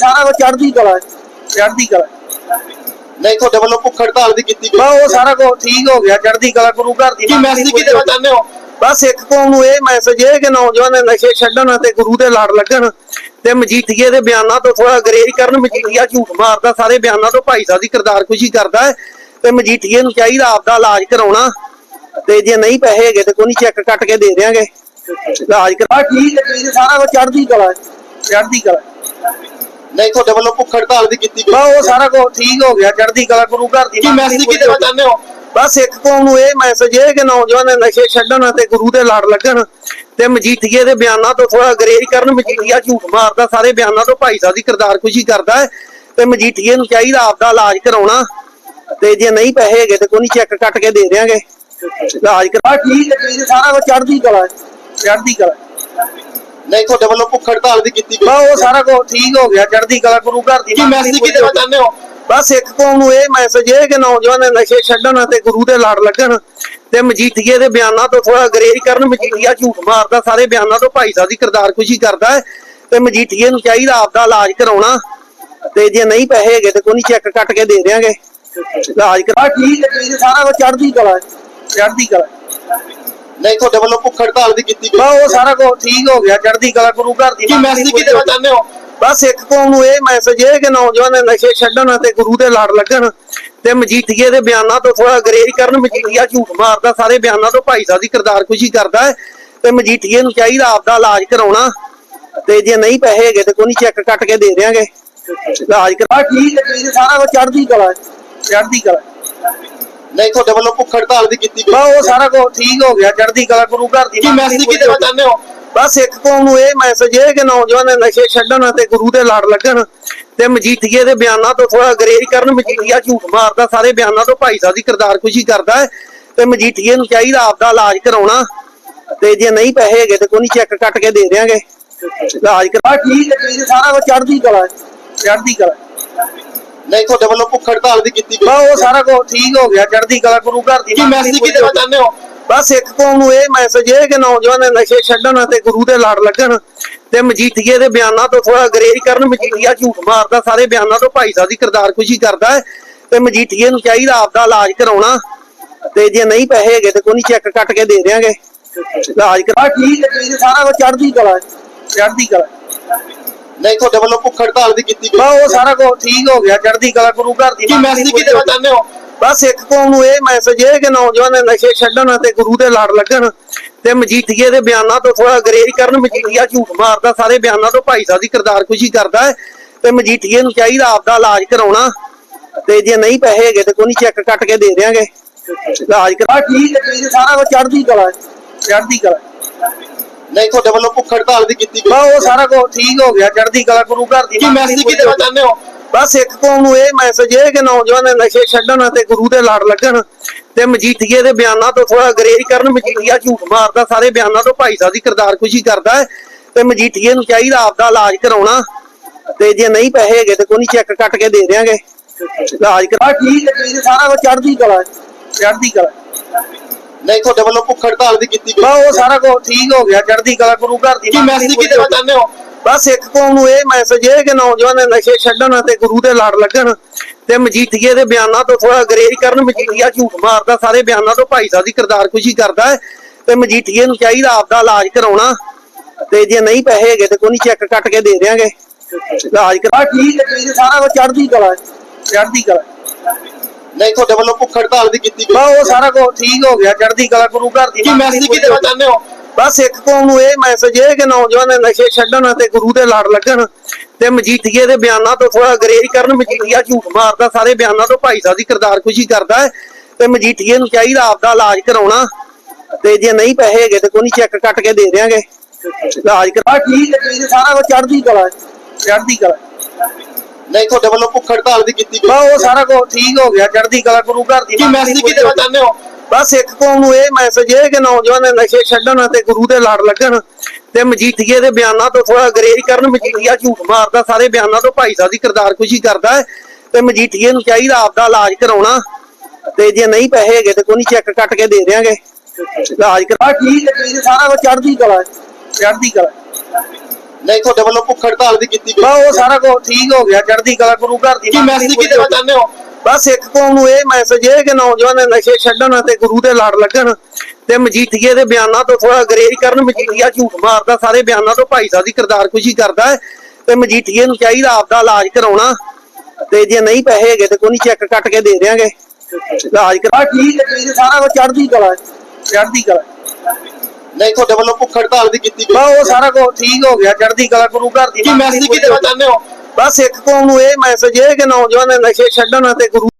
ਸਾਰਾ ਕੁਝ ਚੜ੍ਹਦੀ ਕਲਾ ਹੈ। ਚੜ੍ਹਦੀ ਕਲਾ ਨਹੀਂ ਤੁਹਾਡੇ ਵੱਲੋਂ ਭੁੱਖ ਹੜਤਾਲ ਵੀ ਕੀਤੀ ਬਾ ਉਹ ਸਾਰਾ ਕੁਝ ਠੀਕ ਹੋ ਗਿਆ ਚੜ੍ਹਦੀ ਕਲਾ ਗੁਰੂ ਘਰ ਦੀ ਕੀ ਮੈਸੇਜ ਕੀ ਦੇਣਾ ਚਾਹੁੰਦੇ ਹੋ ਬਸ ਇੱਕ ਕੌਮ ਨੂੰ ਇਹ ਮੈਸੇਜ ਹੈ ਕਿ ਨੌਜਵਾਨ ਨਸ਼ੇ ਛੱਡਣ ਅਤੇ ਗੁਰੂ ਦੇ ਲੜ ਲੱਗਣ ਤੇ ਮਜੀਠੀਏ ਦੇ ਬਿਆਨਾਂ ਤੋਂ ਥੋੜਾ ਗਰੇਜ ਕਰਨ ਮਜੀਠੀਆ ਝੂਠ ਮਾਰਦਾ ਸਾਰੇ ਬਿਆਨਾਂ ਤੋਂ ਭਾਈ ਸਾਹਿਬ ਦੀ ਕਿਰਦਾਰ ਖੁਸ਼ੀ ਕਰਦਾ ਹੈ ਤੇ ਮਜੀਠੀਏ ਨੂੰ ਚਾਹੀਦਾ ਆਪਦਾ ਇਲਾਜ ਕਰਾਉਣਾ ਤੇ ਜੇ ਨਹੀਂ ਪੈਸੇ ਹੈਗੇ ਤੇ ਕੋਈ ਨਹੀਂ ਚੈੱਕ ਕੱਟ ਕੇ ਦੇ ਦੇਾਂਗੇ ਇਲਾਜ ਕਰਾ ਠੀਕ ਹੈ ਸਾਰਾ ਕੁਝ ਚੜ੍ਹਦੀ ਕਲਾ ਹੈ। ਚੜ੍ਹਦੀ ਕਲਾ ਨਹੀਂ ਤੁਹਾਡੇ ਵੱਲੋਂ ਭੁੱਖ ਹੜਤਾਲ ਵੀ ਕੀਤੀ ਬਾ ਗਈ ਉਹ ਸਾਰਾ ਕੁਝ ਠੀਕ ਹੋ ਗਿਆ ਚੜ੍ਹਦੀ ਕਲਾ ਗੁਰੂ ਘਰ ਦੀ ਕੀ ਮੈਸੇਜ ਕੀ ਦੇਣਾ ਚਾਹੁੰਦੇ ਹੋ? ਬਸ ਇੱਕ ਕੌਮ ਨੂੰ ਇਹ ਮੈਸੇਜ ਹੈ ਕਿ ਨੌਜਵਾਨ ਨਸ਼ੇ ਛੱਡਣ ਅਤੇ ਗੁਰੂ ਦੇ ਲੜ ਲੱਗਣ ਤੇ ਮਜੀਠੀਏ ਦੇ ਬਿਆਨਾਂ ਤੋਂ ਥੋੜਾ ਗਰੇਜ ਕਰਨ। ਮਜੀਠੀਆ ਝੂਠ ਮਾਰਦਾ ਸਾਰੇ ਬਿਆਨਾਂ ਤੋਂ ਭਾਈ ਸਾਹਿਬ ਦੀ ਕਿਰਦਾਰ ਖੁਸ਼ੀ ਕਰਦਾ ਹੈ ਤੇ ਮਜੀਠੀਏ ਨੂੰ ਚਾਹੀਦਾ ਆਪਦਾ ਇਲਾਜ ਕਰਾਉਣਾ ਤੇ ਜੇ ਨਹੀਂ ਪੈਸੇ ਹੈਗੇ ਤੇ ਕੋਈ ਚੈੱਕ ਕੱਟ ਕੇ ਦੇ ਦੇਾਂਗੇ ਇਲਾਜ ਕਰਾ ਠੀਕ ਹੈ ਹੈ, ਸਾਰਾ ਕੁਝ ਚੜ੍ਹਦੀ ਕਲਾ ਹੈ। ਚੜ੍ਹਦੀ ਕਲਾ ਨਹੀਂ ਤੁਹਾਡੇ ਵੱਲੋਂ ਭੁੱਖ ਹੜਤਾਲ ਵੀ ਕੀਤੀ ਬਾ ਗਈ ਉਹ ਸਾਰਾ ਕੁਝ ਠੀਕ ਹੋ ਗਿਆ ਚੜ੍ਹਦੀ ਕਲਾ ਗੁਰੂ ਘਰ ਦੀ ਕੀ ਮੈਸੇਜ ਕੀ ਦੇਣਾ ਚਾਹੁੰਦੇ ਹੋ ਬਸ ਇੱਕ ਕੌਮ ਨੂੰ ਇਹ ਮੈਸੇਜ ਹੈ ਕਿ ਨੌਜਵਾਨ ਨਸ਼ੇ ਛੱਡਣ ਅਤੇ ਗੁਰੂ ਦੇ ਲੜ ਲੱਗਣ ਤੇ ਮਜੀਠੀਏ ਦੇ ਬਿਆਨਾਂ ਤੋਂ ਥੋੜਾ ਗਰੇਜ ਕਰਨ ਮਜੀਠੀਆ ਝੂਠ ਮਾਰਦਾ ਸਾਰੇ ਬਿਆਨਾਂ ਤੋਂ ਭਾਈ ਸਾਹਿਬ ਦੀ ਕਿਰਦਾਰ ਖੁਸ਼ੀ ਕਰਦਾ ਹੈ ਤੇ ਮਜੀਠੀਏ ਨੂੰ ਚਾਹੀਦਾ ਆਪਦਾ ਇਲਾਜ ਕਰਾਉਣਾ ਤੇ ਜੇ ਨਹੀਂ ਪੈਸੇ ਹੈਗੇ ਤੇ ਕੋਈ ਨਹੀਂ ਚੈੱਕ ਕੱਟ ਕੇ ਦੇ ਦੇਾਂਗੇ ਇਲਾਜ ਕਰਾ ਠੀਕ ਹੈ ਸਾਰਾ ਕੁਝ ਚੜ੍ਹਦੀ ਕਲਾ। ਚੜ੍ਹਦੀ ਕਲਾ ਨਹੀਂ ਤੁਹਾਡੇ ਵੱਲੋਂ ਭੁੱਖ ਹੜਤਾਲ ਵੀ ਕੀਤੀ ਬਾ ਗਈ ਉਹ ਸਾਰਾ ਕੁਝ ਠੀਕ ਹੋ ਗਿਆ ਚੜ੍ਹਦੀ ਕਲਾ ਗੁਰੂ ਘਰ ਦੀ ਕੀ ਮੈਸੇਜ ਕੀ ਦੇਣਾ ਚਾਹੁੰਦੇ ਹੋ? ਬਸ ਇੱਕ ਕੌਮ ਨੂੰ ਇਹ ਮੈਸੇਜ ਹੈ ਕਿ ਨੌਜਵਾਨ ਨਸ਼ੇ ਛੱਡਣ ਅਤੇ ਗੁਰੂ ਦੇ ਲੜ ਲੱਗਣ ਤੇ ਮਜੀਠੀਏ ਦੇ ਬਿਆਨਾਂ ਤੋਂ ਥੋੜਾ ਗਰੇਜ ਕਰਨ ਮਜੀਠੀਆ ਝੂਠ ਮਾਰਦਾ ਸਾਰੇ ਬਿਆਨਾਂ ਤੋਂ ਭਾਈ ਸਾਹਿਬ ਦੀ ਕਿਰਦਾਰ ਖੁਸ਼ੀ ਕਰਦਾ ਹੈ ਤੇ ਮਜੀਠੀਏ ਨੂੰ ਚਾਹੀਦਾ ਆਪਦਾ ਇਲਾਜ ਕਰਾਉਣਾ ਤੇ ਜੇ ਨਹੀਂ ਪੈਸੇ ਹੈਗੇ ਤੇ ਕੋਈ ਨਹੀਂ ਚੈੱਕ ਕੱਟ ਕੇ ਦੇ ਦੇਾਂਗੇ ਇਲਾਜ ਕਰਾ ਠੀਕ ਹੈ ਸਾਰਾ ਕੁਝ ਚੜ੍ਹਦੀ ਕਲਾ। ਚੜ੍ਹਦੀ ਕਲਾ ਨਹੀਂ ਤੁਹਾਡੇ ਵੱਲੋਂ ਭੁੱਖ ਹੜਤਾਲ ਵੀ ਕੀਤੀ ਬਾ ਗਈ ਉਹ ਸਾਰਾ ਕੁਝ ਠੀਕ ਹੋ ਗਿਆ ਚੜ੍ਹਦੀ ਕਲਾ ਗੁਰੂ ਘਰ ਦੀ ਕੀ ਮੈਸੇਜ ਕੀ ਦੇਣਾ ਚਾਹੁੰਦੇ ਹੋ? ਬਸ ਇੱਕ ਕੌਮ ਨੂੰ ਇਹ ਮੈਸੇਜ ਹੈ ਕਿ ਨੌਜਵਾਨ ਨਸ਼ੇ ਛੱਡਣ ਅਤੇ ਗੁਰੂ ਦੇ ਲੜ ਲੱਗਣ ਤੇ ਮਜੀਠੀਏ ਦੇ ਬਿਆਨਾਂ ਤੋਂ ਥੋੜਾ ਗਰੇਜ ਕਰਨ ਮਜੀਠੀਆ ਝੂਠ ਮਾਰਦਾ ਸਾਰੇ ਬਿਆਨਾਂ ਤੋਂ ਭਾਈ ਸਾਹਿਬ ਦੀ ਕਿਰਦਾਰ ਖੁਸ਼ੀ ਕਰਦਾ ਹੈ ਤੇ ਮਜੀਠੀਏ ਨੂੰ ਚਾਹੀਦਾ ਆਪਦਾ ਇਲਾਜ ਕਰਾਉਣਾ ਤੇ ਜੇ ਨਹੀਂ ਪੈਸੇ ਹੈਗੇ ਤੇ ਕੋਈ ਚੈੱਕ ਕੱਟ ਕੇ ਦੇ ਦੇਾਂਗੇ ਇਲਾਜ ਕਰਾ ਠੀਕ ਹੈ ਹੈ, ਸਾਰਾ ਕੁਝ ਚੜ੍ਹਦੀ ਕਲਾ ਹੈ। ਚੜ੍ਹਦੀ ਕਲਾ ਨਹੀਂ ਤੁਹਾਡੇ ਵੱਲੋਂ ਭੁੱਖ ਹੜਤਾਲ ਵੀ ਕੀਤੀ ਬਾ ਗਈ ਉਹ ਸਾਰਾ ਕੁਝ ਠੀਕ ਹੋ ਗਿਆ ਚੜ੍ਹਦੀ ਕਲਾ ਗੁਰੂ ਘਰ ਦੀ ਕੀ ਮੈਸੇਜ ਕੀ ਦੇਣਾ ਚਾਹੁੰਦੇ ਹੋ? ਬਸ ਇੱਕ ਕੌਮ ਨੂੰ ਇਹ ਮੈਸੇਜ ਹੈ ਕਿ ਨੌਜਵਾਨ ਨਸ਼ੇ ਛੱਡਣ ਅਤੇ ਗੁਰੂ ਦੇ ਲੜ ਲੱਗਣ ਤੇ ਮਜੀਠੀਏ ਦੇ ਬਿਆਨਾਂ ਤੋਂ ਥੋੜਾ ਗਰੇਜ ਕਰਨ ਮਜੀਠੀਆ ਝੂਠ ਮਾਰਦਾ ਸਾਰੇ ਬਿਆਨਾਂ ਤੋਂ ਭਾਈ ਸਾਹਿਬ ਦੀ ਕਿਰਦਾਰ ਖੁਸ਼ੀ ਕਰਦਾ ਹੈ ਤੇ ਮਜੀਠੀਏ ਨੂੰ ਚਾਹੀਦਾ ਆਪਦਾ ਇਲਾਜ ਕਰਾਉਣਾ ਤੇ ਜੇ ਨਹੀਂ ਪੈਸੇ ਹੈਗੇ ਤੇ ਕੋਈ ਨਹੀਂ ਚੈੱਕ ਕੱਟ ਕੇ ਦੇ ਦੇਾਂਗੇ ਇਲਾਜ ਕਰਾ ਠੀਕ ਹੈ ਹੈ, ਸਾਰਾ ਕੁਝ ਚੜ੍ਹਦੀ ਕਲਾ। ਚੜ੍ਹਦੀ ਕਲਾ ਨਹੀਂ ਤੁਹਾਡੇ ਵੱਲੋਂ ਭੁੱਖ ਹੜਤਾਲ ਵੀ ਕੀਤੀ ਬਾ ਉਹ ਸਾਰਾ ਕੁਝ ਠੀਕ ਹੋ ਗਿਆ ਚੜ੍ਹਦੀ ਕਲਾ ਗੁਰੂ ਘਰ ਦੀ ਕੀ ਮੈਸੇਜ ਕੀ ਦੇਣਾ ਚਾਹੁੰਦੇ ਹੋ? ਬਸ ਇੱਕ ਕੌਮ ਨੂੰ ਇਹ ਮੈਸੇਜ ਹੈ ਕਿ ਨੌਜਵਾਨ ਨਸ਼ੇ ਛੱਡਣ ਅਤੇ ਗੁਰੂ ਦੇ ਲੜ ਲੱਗਣ ਤੇ ਮਜੀਠੀਏ ਦੇ ਬਿਆਨਾਂ ਤੋਂ ਥੋੜਾ ਗਰੇਜ ਕਰਨ ਮਜੀਠੀਆ ਝੂਠ ਮਾਰਦਾ ਸਾਰੇ ਬਿਆਨਾਂ ਤੋਂ ਭਾਈ ਸਾਹਿਬ ਦੀ ਕਿਰਦਾਰ ਖੁਸ਼ੀ ਕਰਦਾ ਹੈ ਤੇ ਮਜੀਠੀਏ ਨੂੰ ਚਾਹੀਦਾ ਆਪਦਾ ਇਲਾਜ ਕਰਾਉਣਾ ਤੇ ਜੇ ਨਹੀਂ ਪੈਸੇ ਹੈਗੇ ਤੇ ਕੋਈ ਨਹੀਂ ਚੈੱਕ ਕੱਟ ਕੇ ਦੇ ਦੇਾਂਗੇ ਇਲਾਜ ਕਰਾ ਠੀਕ ਹੈ ਠੀਕ ਸਾਰਾ ਕੁਝ ਚੜ੍ਹਦੀ ਕਲਾ ਹੈ। ਚੜ੍ਹਦੀ ਕਲਾ ਨਹੀਂ ਤੁਹਾਡੇ ਵੱਲੋਂ ਭੁੱਖ ਹੜਤਾਲ ਵੀ ਕੀਤੀ ਬਾ ਗਈ ਉਹ ਸਾਰਾ ਕੁਝ ਠੀਕ ਹੋ ਗਿਆ ਚੜ੍ਹਦੀ ਕਲਾ ਗੁਰੂ ਘਰ ਦੀ ਕੀ ਮੈਸੇਜ ਕੀ ਦੇਣਾ ਚਾਹੁੰਦੇ ਹੋ? ਬਸ ਇੱਕ ਕੌਮ ਨੂੰ ਇਹ ਮੈਸੇਜ ਹੈ ਕਿ ਨੌਜਵਾਨ ਨਸ਼ੇ ਛੱਡਣ ਅਤੇ ਗੁਰੂ ਦੇ ਲੜ ਲੱਗਣ ਤੇ ਮਜੀਠੀਏ ਦੇ ਬਿਆਨਾਂ ਤੋਂ ਥੋੜਾ ਗਰੇਜ ਕਰਨ ਮਜੀਠੀਆ ਝੂਠ ਮਾਰਦਾ ਸਾਰੇ ਬਿਆਨਾਂ ਤੋਂ ਭਾਈ ਸਾਹਿਬ ਦੀ ਕਿਰਦਾਰ ਖੁਸ਼ੀ ਕਰਦਾ ਹੈ ਤੇ ਮਜੀਠੀਏ ਨੂੰ ਚਾਹੀਦਾ ਆਪਦਾ ਇਲਾਜ ਕਰਾਉਣਾ ਤੇ ਜੇ ਨਹੀਂ ਪੈਸੇ ਹੈਗੇ ਤੇ ਕੋਈ ਨਹੀਂ ਚੈੱਕ ਕੱਟ ਕੇ ਦੇ ਦੇਾਂਗੇ ਇਲਾਜ ਕਰਾ ਠੀਕ ਹੈ ਸਾਰਾ ਕੁਝ ਚੜ੍ਹਦੀ ਕਲਾ। ਚੜ੍ਹਦੀ ਕਲਾ ਨਹੀਂ ਤੁਹਾਡੇ ਵੱਲੋਂ ਭੁੱਖ ਹੜਤਾਲ ਵੀ ਕੀਤੀ ਬਾ ਗਈ ਉਹ ਸਾਰਾ ਕੁਝ ਠੀਕ ਹੋ ਗਿਆ ਚੜ੍ਹਦੀ ਕਲਾ ਗੁਰੂ ਘਰ ਦੀ ਕੀ ਮੈਸੇਜ ਕੀ ਦੇਣਾ ਚਾਹੁੰਦੇ ਹੋ? ਬਸ ਇੱਕ ਕੌਮ ਨੂੰ ਇਹ ਮੈਸੇਜ ਹੈ ਕਿ ਨੌਜਵਾਨ ਨਸ਼ੇ ਛੱਡਣ ਅਤੇ ਗੁਰੂ ਦੇ ਲੜ ਲੱਗਣ ਤੇ ਮਜੀਠੀਏ ਦੇ ਬਿਆਨਾਂ ਤੋਂ ਥੋੜਾ ਗਰੇਜ ਕਰਨ। ਮਜੀਠੀਆ ਝੂਠ ਮਾਰਦਾ ਸਾਰੇ ਬਿਆਨਾਂ ਤੋਂ ਭਾਈ ਸਾਹਿਬ ਦੀ ਕਿਰਦਾਰ ਖੁਸ਼ੀ ਕਰਦਾ ਹੈ ਤੇ ਮਜੀਠੀਏ ਨੂੰ ਚਾਹੀਦਾ ਆਪਦਾ ਇਲਾਜ ਕਰਾਉਣਾ ਤੇ ਜੇ ਨਹੀਂ ਪੈਸੇ ਹੈਗੇ ਤੇ ਕੋਈ ਚੈੱਕ ਕੱਟ ਕੇ ਦੇ ਦੇਾਂਗੇ ਇਲਾਜ ਕਰਾ ਠੀਕ ਹੈ ਸਾਰਾ ਕੁਝ ਚੜ੍ਹਦੀ ਕਲਾ ਹੈ। ਚੜ੍ਹਦੀ ਕਲਾ ਨਹੀਂ ਤੁਹਾਡੇ ਵੱਲੋਂ ਭੁੱਖ ਹੜਤਾਲ ਵੀ ਕੀਤੀ ਬਾ ਗਈ ਉਹ ਸਾਰਾ ਕੁਝ ਠੀਕ ਹੋ ਗਿਆ ਚੜ੍ਹਦੀ ਕਲਾ ਗੁਰੂ ਘਰ ਦੀ ਕੀ ਮੈਸੇਜ ਕੀ ਦੇਣਾ ਚਾਹੁੰਦੇ ਹੋ? ਬਸ ਇੱਕ ਕੌਮ ਨੂੰ ਇਹ ਮੈਸੇਜ ਹੈ ਕਿ ਨੌਜਵਾਨ ਨਸ਼ੇ ਛੱਡਣ ਅਤੇ ਗੁਰੂ ਦੇ ਲੜ ਲੱਗਣ ਤੇ ਮਜੀਠੀਏ ਦੇ ਬਿਆਨਾਂ ਤੋਂ ਥੋੜਾ ਗਰੇਜ ਕਰਨ। ਮਜੀਠੀਆ ਝੂਠ ਮਾਰਦਾ ਸਾਰੇ ਬਿਆਨਾਂ ਤੋਂ ਭਾਈ ਸਾਹਿਬ ਦੀ ਕਿਰਦਾਰ ਖੁਸ਼ੀ ਕਰਦਾ ਤੇ ਮਜੀਠੀਏ ਨੂੰ ਚਾਹੀਦਾ ਆਪਦਾ ਇਲਾਜ ਕਰਾਉਣਾ ਤੇ ਜੇ ਨਹੀਂ ਪੈਸੇ ਹੈਗੇ ਤੇ ਕੋਈ ਨਹੀਂ ਚੈੱਕ ਕੱਟ ਕੇ ਦੇ ਦੇਾਂਗੇ ਇਲਾਜ ਕਰਾ ਠੀਕ ਹੈ ਸਾਰਾ ਕੁਝ ਚੜ੍ਹਦੀ ਕਲਾ। ਚੜ੍ਹਦੀ ਕਲਾ ਨਹੀਂ ਤੁਹਾਡੇ ਵੱਲੋਂ ਭੁੱਖ ਹੜਤਾਲ ਵੀ ਕੀਤੀ ਬਾ ਉਹ ਸਾਰਾ ਕੁਝ ਠੀਕ ਹੋ ਗਿਆ ਚੜ੍ਹਦੀ ਕਲਾ ਗੁਰੂ ਘਰ ਦੀ ਕੀ ਮੈਸੇਜ ਕੀ ਦੇਣਾ ਚਾਹੁੰਦੇ ਹੋ? ਬਸ ਇੱਕ ਕੌਮ ਨੂੰ ਇਹ ਮੈਸੇਜ ਹੈ ਕਿ ਨੌਜਵਾਨ ਨਸ਼ੇ ਛੱਡਣ ਅਤੇ ਗੁਰੂ ਦੇ ਲੜ ਲੱਗਣ ਤੇ ਮਜੀਠੀਏ ਦੇ ਬਿਆਨਾਂ ਤੋਂ ਥੋੜਾ ਗਰੇਜ ਕਰਨ ਮਜੀਠੀਆ ਝੂਠ ਮਾਰਦਾ ਸਾਰੇ ਬਿਆਨਾਂ ਤੋਂ ਭਾਈ ਸਾਹਿਬ ਦੀ ਕਿਰਦਾਰ ਖੁਸ਼ੀ ਕਰਦਾ ਹੈ ਤੇ ਮਜੀਠੀਏ ਨੂੰ ਚਾਹੀਦਾ ਆਪਦਾ ਇਲਾਜ ਕਰਾਉਣਾ ਤੇ ਜੇ ਨਹੀਂ ਪੈਸੇ ਹੈਗੇ ਤੇ ਕੋਈ ਨਹੀਂ ਚੈੱਕ ਕੱਟ ਕੇ ਦੇ ਦੇਾਂਗੇ ਇਲਾਜ ਕਰਾ ਠੀਕ ਹੈ ਸਾਰਾ ਕੁਝ ਚੜ੍ਹਦੀ ਕਲਾ ਹੈ। ਚੜ੍ਹਦੀ ਕਲਾ ਨਹੀਂ ਤੁਹਾਡੇ ਵੱਲੋਂ ਭੁੱਖ ਹੜਤਾਲ ਦੀ ਕੀਤੀ ਗਈ। ਬਾ ਉਹ ਸਾਰਾ ਕੁਝ ਠੀਕ ਹੋ ਗਿਆ ਚੜ੍ਹਦੀ ਕਲਾ ਗੁਰੂ ਘਰ ਦੀ ਕੀ ਮੈਸੇਜ ਕੀ ਦੇਣਾ। ਚਾਹੁੰਦੇ ਹੋ? ਬਸ ਇੱਕ ਕੌਮ ਨੂੰ ਇਹ ਮੈਸੇਜ ਹੈ ਕਿ ਨੌਜਵਾਨ ਨਸ਼ੇ ਛੱਡਣ ਅਤੇ ਗੁਰੂ ਦੇ ਲੜ ਲੱਗਣ ਤੇ ਮਜੀਠੀਏ ਦੇ ਬਿਆਨਾਂ ਤੋਂ ਥੋੜਾ ਗਰੇਜ ਕਰਨ। ਮਜੀਠੀਆ ਝੂਠ ਮਾਰਦਾ ਸਾਰੇ ਬਿਆਨਾਂ ਤੋਂ ਭਾਈ ਸਾਹਿਬ ਦੀ ਕਿਰਦਾਰਕੁਸ਼ੀ ਕਰਦਾ ਹੈ ਤੇ ਮਜੀਠੀਏ ਨੂੰ ਚਾਹੀਦਾ ਆਪਦਾ ਇਲਾਜ ਕਰਾਉਣਾ ਤੇ ਜੇ ਨਹੀਂ ਪੈਸੇ ਹੈਗੇ ਤੇ ਕੋਈ ਚੈੱਕ ਕੱਟ ਕੇ ਦੇ ਦਿਆਂਗੇ। ਇਲਾਜ ਕਰਾ ਠੀਕ ਹੈ ਸਾਰਾ ਕੁਝ ਚੜ੍ਹਦੀ ਕਲਾ ਹੈ, ਚੜ੍ਹਦੀ ਕਲਾ ਨਹੀਂ ਤੁਹਾਡੇ ਵੱਲੋਂ ਭੁੱਖ ਹੜਤਾਲ ਦੀ ਕੀਤੀ ਬਾ ਗਈ ਉਹ ਸਾਰਾ ਕੁਝ ਠੀਕ ਹੋ ਗਿਆ ਚੜ੍ਹਦੀ ਕਲਾ ਗੁਰੂ ਘਰ ਦੀ ਕੀ ਮੈਸੇਜ ਕੀ ਦੇਣਾ। ਚਾਹੁੰਦੇ ਹੋ ਬਸ ਇੱਕ ਕੌਮ ਨੂੰ ਇਹ ਮੈਸੇਜ ਹੈ ਕਿ ਨੌਜਵਾਨ ਨਸ਼ੇ ਛੱਡਣ ਅਤੇ ਗੁਰੂ